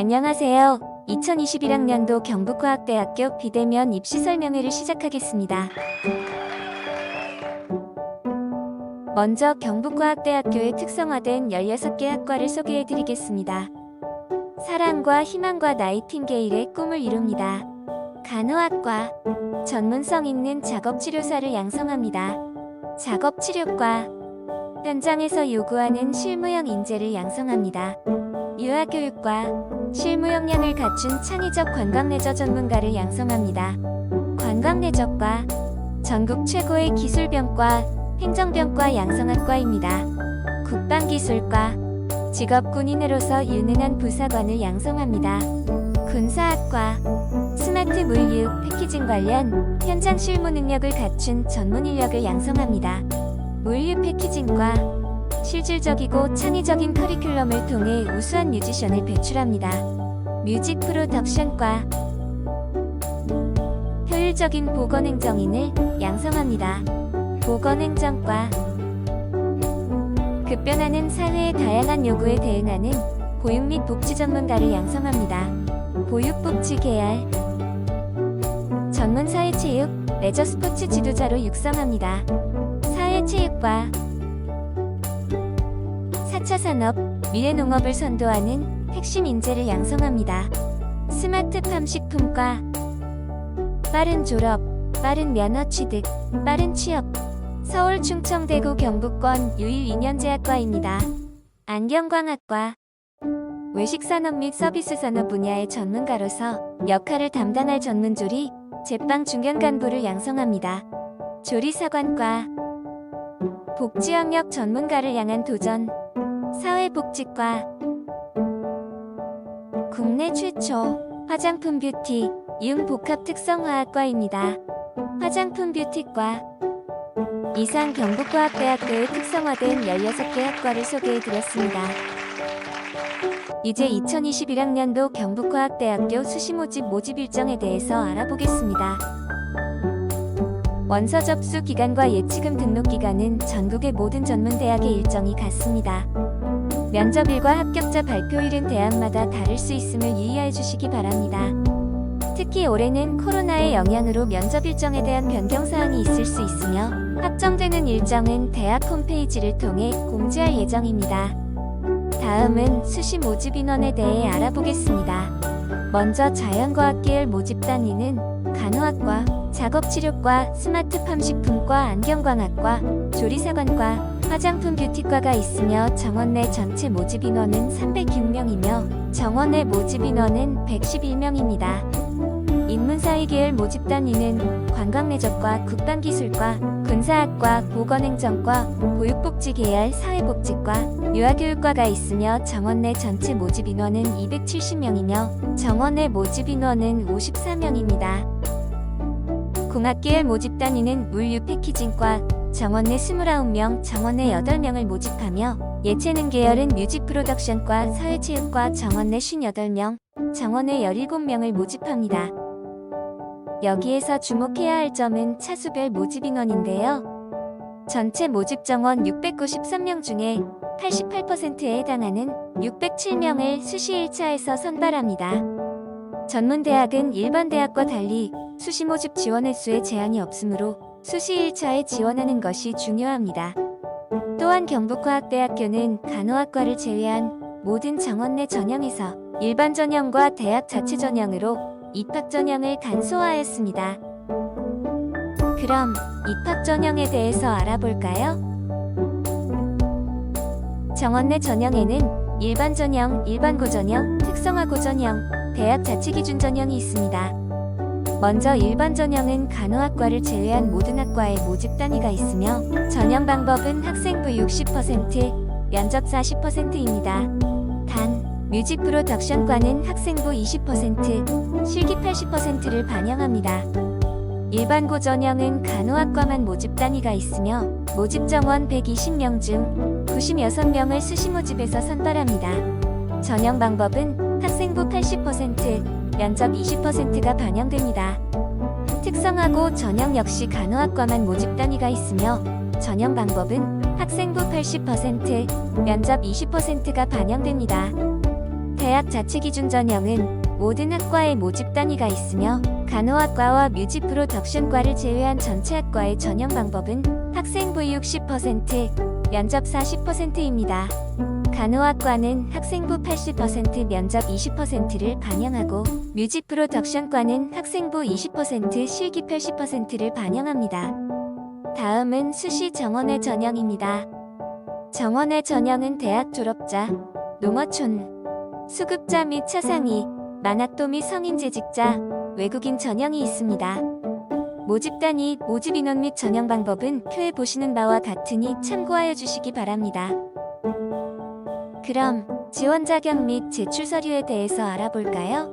안녕하세요. 2021학년도 경북과학대학교 비대면 입시 설명회를 시작하겠습니다. 먼저 경북과학대학교의 특성화된 16개 학과를 소개해 드리겠습니다. 사랑과 희망과 나이팅게일의 꿈을 이룹니다. 간호학과 전문성 있는 작업치료사를 양성합니다. 작업치료과 현장에서 요구하는 실무형 인재를 양성합니다. 유아교육과 실무 역량을 갖춘 창의적 관광레저 전문가를 양성합니다. 관광레저과 전국 최고의 기술병과 행정병과 양성학과입니다. 국방기술과 직업 군인으로서 유능한 부사관을 양성합니다. 군사학과 스마트 물류, 패키징 관련 현장 실무 능력을 갖춘 전문 인력을 양성합니다. 물류 패키징과 실질적이고 창의적인 커리큘럼을 통해 우수한 뮤지션을 배출합니다. 뮤직 프로덕션과 효율적인 보건행정인을 양성합니다. 보건행정과 급변하는 사회의 다양한 요구에 대응하는 보육 및 복지 전문가를 양성합니다. 보육복지 계열 전문 사회체육, 레저 스포츠 지도자로 육성합니다. 사회체육과 4차 산업, 미래 농업을 선도하는 핵심 인재를 양성합니다. 스마트팜 식품과 빠른 졸업, 빠른 면허 취득, 빠른 취업. 서울 충청대구 경북권 유일 2년제학과입니다. 안경광학과 외식산업 및 서비스산업 분야의 전문가로서 역할을 담당할 전문조리, 제빵 중견 간부를 양성합니다. 조리사관과 복지영역 전문가를 향한 도전, 사회복지과 국내 최초 화장품 뷰티 이음복합 특성화학과입니다. 화장품 뷰티과 이상 경북과학대학교의 특성화된 16개 학과를 소개해드렸습니다. 이제 2021학년도 경북과학대학교 수시 모집 모집 일정에 대해서 알아보겠습니다. 원서 접수 기간과 예치금 등록 기간은 전국의 모든 전문대학의 일정이 같습니다. 면접일과 합격자 발표일은 대학마다 다를 수 있음을 유의하여 주시기 바랍니다. 특히 올해는 코로나의 영향으로 면접 일정에 대한 변경 사항이 있을 수 있으며 확정되는 일정은 대학 홈페이지를 통해 공지할 예정입니다. 다음은 수시 모집 인원에 대해 알아보겠습니다. 먼저 자연과학 계열 모집 단위는 간호학과, 작업치료과, 스마트팜 식품과, 안경광학과, 조리사관과, 화장품 뷰티과가 있으며 정원 내 전체 모집 인원은 306명이며 정원 내 모집 인원은 111명입니다. 인문사회 계열 모집 단위는 관광레저과, 국방기술과, 군사학과, 보건행정과, 보육복지 계열 사회복지과, 유아교육과가 있으며 정원 내 전체 모집 인원은 270명이며 정원 내 모집 인원은 54명입니다. 공학계열 모집 단위는 물류 패키징과 정원 내 29명, 정원 내 8명을 모집하며 예체능 계열은 뮤직 프로덕션과 사회체육과 정원 내 58명, 정원 내 17명을 모집합니다. 여기에서 주목해야 할 점은 차수별 모집 인원인데요. 전체 모집 정원 693명 중에 88%에 해당하는 607명을 수시 1차에서 선발합니다. 전문대학은 일반 대학과 달리 수시 모집 지원 횟수에 제한이 없으므로 수시 1차에 지원하는 것이 중요합니다. 또한 경북과학대학교는 간호학과를 제외한 모든 정원 내 전형에서 일반 전형과 대학 자체 전형으로 입학 전형을 간소화하였습니다. 그럼 입학 전형에 대해서 알아볼까요? 정원 내 전형에는 일반 전형, 일반 고 전형, 특성화 고 전형, 대학 자체 기준 전형이 있습니다. 먼저 일반 전형은 간호학과를 제외한 모든 학과에 모집 단위가 있으며 전형 방법은 학생부 60%, 면접 40%입니다. 단, 뮤직 프로덕션과는 학생부 20%, 실기 80%를 반영합니다. 일반 고 전형은 간호학과만 모집 단위가 있으며 모집 정원 120명 중 96명을 수시 모집에서 선발합니다. 전형 방법은 학생부 80%, 면접 20%가 반영됩니다. 특성하고 전형 역시 간호학과만 모집 단위가 있으며 전형 방법은 학생부 80%, 면접 20%가 반영됩니다. 대학 자체 기준 전형은 모든 학과의 모집 단위가 있으며 간호학과와 뮤직 프로 덕션과를 제외한 전체 학과의 전형 방법은 학생부 60%, 면접 40%입니다. 간호학과는 학생부 80% 면접 20%를 반영하고 뮤직 프로덕션과는 학생부 20% 실기 80%를 반영합니다. 다음은 수시 정원의 전형입니다. 정원의 전형은 대학 졸업자, 농어촌, 수급자 및 차상위, 만학도 및 성인 재직자, 외국인 전형이 있습니다. 모집 단위, 모집 인원 및 전형 방법은 표에 보시는 바와 같으니 참고하여 주시기 바랍니다. 그럼 지원 자격 및 제출 서류에 대해서 알아볼까요?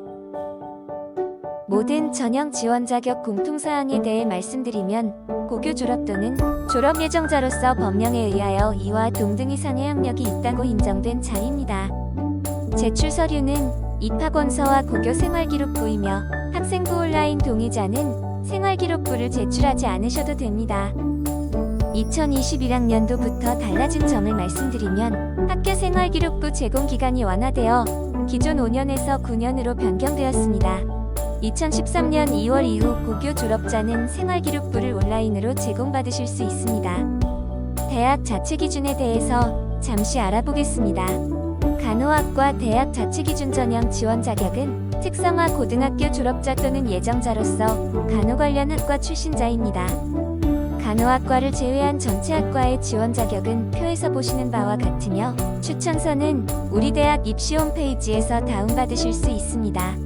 모든 전형 지원 자격 공통 사항에 대해 말씀드리면 고교 졸업 또는 졸업 예정자로서 법령에 의하여 이와 동등 이상의 학력이 있다고 인정된 자입니다. 제출 서류는 입학원서와 고교 생활기록부이며 학생부 온라인 동의자는 생활기록부를 제출하지 않으셔도 됩니다. 2021학년도부터 달라진 점을 말씀드리면 학교 생활 기록부 제공 기간이 완화되어 기존 5년에서 9년으로 변경되었습니다. 2013년 2월 이후 고교 졸업자는 생활 기록부를 온라인으로 제공받으실 수 있습니다. 대학 자체 기준에 대해서 잠시 알아보겠습니다. 간호학과 대학 자체 기준 전형 지원 자격은 특성화 고등학교 졸업자 또는 예정자로서 간호 관련 학과 출신자입니다. 간호학과를 제외한 전체 학과의 지원 자격은 표에서 보시는 바와 같으며 추천서는 우리 대학 입시 홈페이지에서 다운받으실 수 있습니다.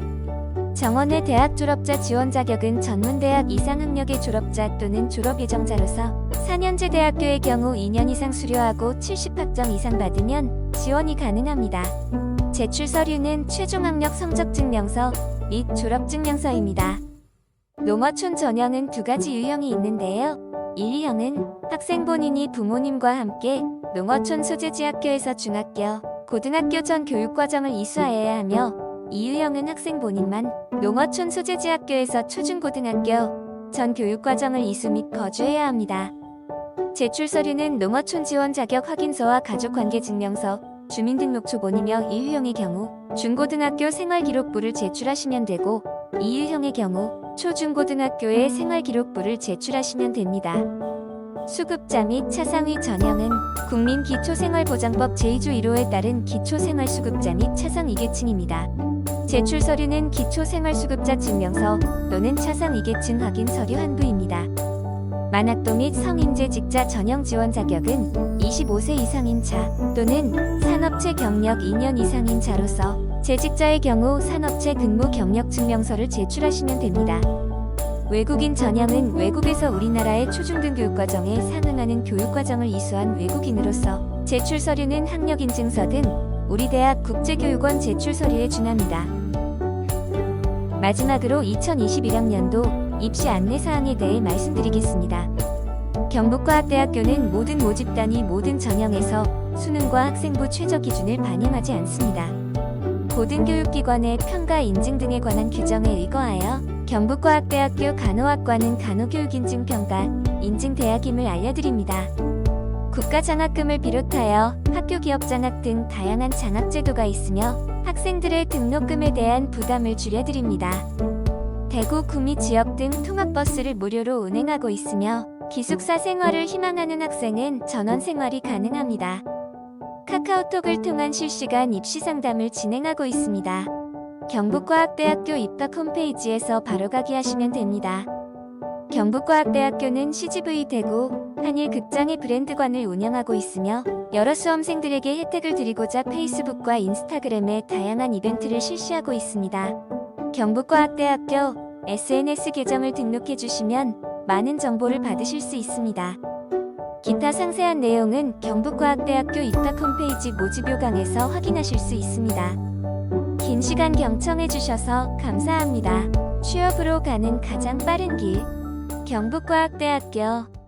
정원의 대학 졸업자 지원 자격은 전문대학 이상 학력의 졸업자 또는 졸업 예정자로서 4년제 대학교의 경우 2년 이상 수료하고 70학점 이상 받으면 지원이 가능합니다. 제출 서류는 최종 학력 성적 증명서 및 졸업 증명서입니다. 농어촌 전형은 두 가지 유형이 있는데요. 1유형은 학생 본인이 부모님과 함께 농어촌 소재지 학교에서 중학교, 고등학교 전 교육과정을 이수하여야 하며 2유형은 학생 본인만 농어촌 소재지 학교에서 초중고등학교 전 교육과정을 이수 및 거주해야 합니다. 제출 서류는 농어촌 지원 자격 확인서와 가족관계증명서, 주민등록초본이며 1유형의 경우 중고등학교 생활기록부를 제출하시면 되고 2유형의 경우 초중고등학교의 생활기록부를 제출하시면 됩니다. 수급자 및 차상위 전형은 국민기초생활보장법 제2조 1호에 따른 기초생활수급자 및 차상위계층입니다. 제출 서류는 기초생활수급자 증명서 또는 차상위계층 확인 서류 한부입니다. 만학도 및 성인재직자 전형 지원 자격은 25세 이상인 자 또는 산업체 경력 2년 이상인 자로서 재직자의 경우 산업체 근무 경력 증명서를 제출하시면 됩니다. 외국인 전형은 외국에서 우리나라의 초중등 교육과정에 상응하는 교육과정을 이수한 외국인으로서 제출 서류는 학력 인증서 등 우리 대학 국제교육원 제출 서류에 준합니다. 마지막으로 2021학년도 입시 안내 사항에 대해 말씀드리겠습니다. 경북과학대학교는 모든 모집단이 모든 전형에서 수능과 학생부 최저 기준을 반영하지 않습니다. 고등교육기관의 평가 인증 등에 관한 규정에 의거하여 경북과학대학교 간호학과는 간호교육인증 평가 인증 대학임을 알려드립니다. 국가장학금을 비롯하여 학교 기업 장학 등 다양한 장학 제도가 있으며 학생들의 등록금에 대한 부담을 줄여드립니다. 대구 구미 지역 등 통학버스를 무료로 운행하고 있으며 기숙사 생활을 희망하는 학생은 전원 생활이 가능합니다. 카카오톡을 통한 실시간 입시 상담을 진행하고 있습니다. 경북과학대학교 입학 홈페이지에서 바로가기 하시면 됩니다. 경북과학대학교는 CGV 대구 한일 극장의 브랜드관을 운영하고 있으며 여러 수험생들에게 혜택을 드리고자 페이스북과 인스타그램에 다양한 이벤트를 실시하고 있습니다. 경북과학대학교 SNS 계정을 등록해 주시면 많은 정보를 받으실 수 있습니다. 기타 상세한 내용은 경북과학대학교 입학 홈페이지 모집요 강에서 확인하실 수 있습니다. 긴 시간 경청해 주셔서 감사합니다. 취업으로 가는 가장 빠른 길 경북과학대학교